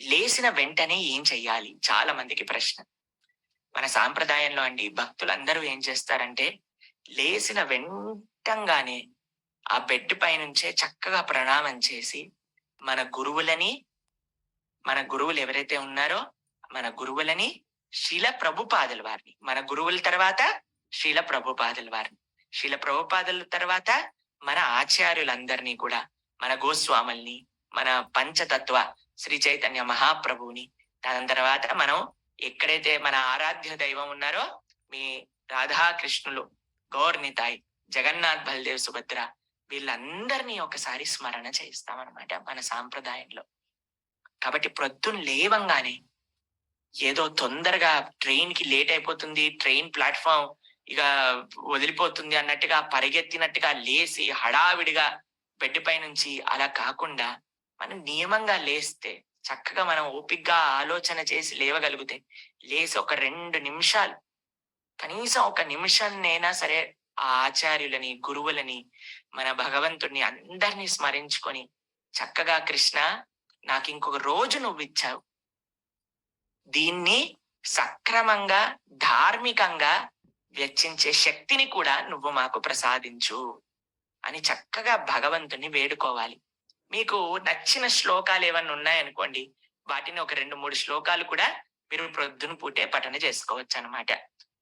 లేచిన వెంటనే ఏం చెయ్యాలి? చాలా మందికి ప్రశ్న. మన సాంప్రదాయంలో అండి భక్తులందరూ ఏం చేస్తారంటే లేచిన వెంటంగానే ఆ బెడ్ పైనుంచే చక్కగా ప్రణామం చేసి మన గురువులని మన గురువులు ఎవరైతే ఉన్నారో మన గురువులని శీల ప్రభుపాదుల వారిని మన గురువుల తర్వాత శీల ప్రభుపాదుల వారిని శీల ప్రభుపాదుల తర్వాత మన ఆచార్యులందరినీ కూడా మన గోస్వాముల్ని మన పంచతత్వ శ్రీ చైతన్య మహాప్రభువుని. దాని తర్వాత మనం ఎక్కడైతే మన ఆరాధ్య దైవం ఉన్నారో మీ రాధాకృష్ణులు గౌర్నితాయ్ జగన్నాథ్ బల్దేవ్ సుభద్ర వీళ్ళందరినీ ఒకసారి స్మరణ చేయిస్తామన్నమాట మన సాంప్రదాయంలో. కాబట్టి ప్రొద్దున లేవంగానే ఏదో తొందరగా ట్రైన్కి లేట్ అయిపోతుంది ట్రైన్ ప్లాట్ఫామ్ ఇక వదిలిపోతుంది అన్నట్టుగా పరిగెత్తినట్టుగా లేసి హడావిడిగా బెడ్ పై నుంచి అలా కాకుండా మనం నియమంగా లేస్తే చక్కగా మనం ఓపిగ్గా ఆలోచన చేసి లేవగలిగితే లేసి ఒక రెండు నిమిషాలు కనీసం ఒక నిమిషాన్నైనా సరే ఆ ఆచార్యులని గురువులని మన భగవంతుడిని అందరినీ స్మరించుకొని చక్కగా కృష్ణ నాకు ఇంకొక రోజు నువ్వు ఇచ్చావు. దీన్ని సక్రమంగా ధార్మికంగా వెచ్చించే శక్తిని కూడా నువ్వు మాకు ప్రసాదించు అని చక్కగా భగవంతుని వేడుకోవాలి. మీకు నచ్చిన శ్లోకాలు ఏమన్నా ఉన్నాయనుకోండి వాటిని ఒక రెండు మూడు శ్లోకాలు కూడా మీరు ప్రొద్దున పూటే పఠన చేసుకోవచ్చు అన్నమాట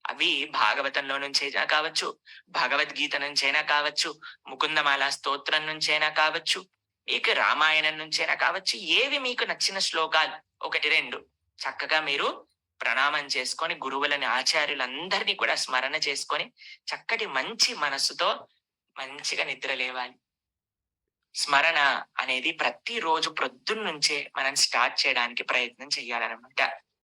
అవి భాగవతంలో నుంచైనా కావచ్చు భగవద్గీత నుంచైనా కావచ్చు ముకుందమాల స్తోత్రం నుంచైనా కావచ్చు మీకు రామాయణం నుంచైనా కావచ్చు ఏవి మీకు నచ్చిన శ్లోకాలు? ఒకటి రెండు. చక్కగా మీరు ప్రణామం చేసుకొని గురువులని ఆచార్యులందరినీ కూడా స్మరణ చేసుకొని చక్కటి మంచి మనస్సుతో మంచిగా నిద్ర లేవాలి స్మరణ అనేది ప్రతిరోజు ప్రొద్దున్నుంచే మనం స్టార్ట్ చేయడానికి ప్రయత్నం చేయాలన్నమాట.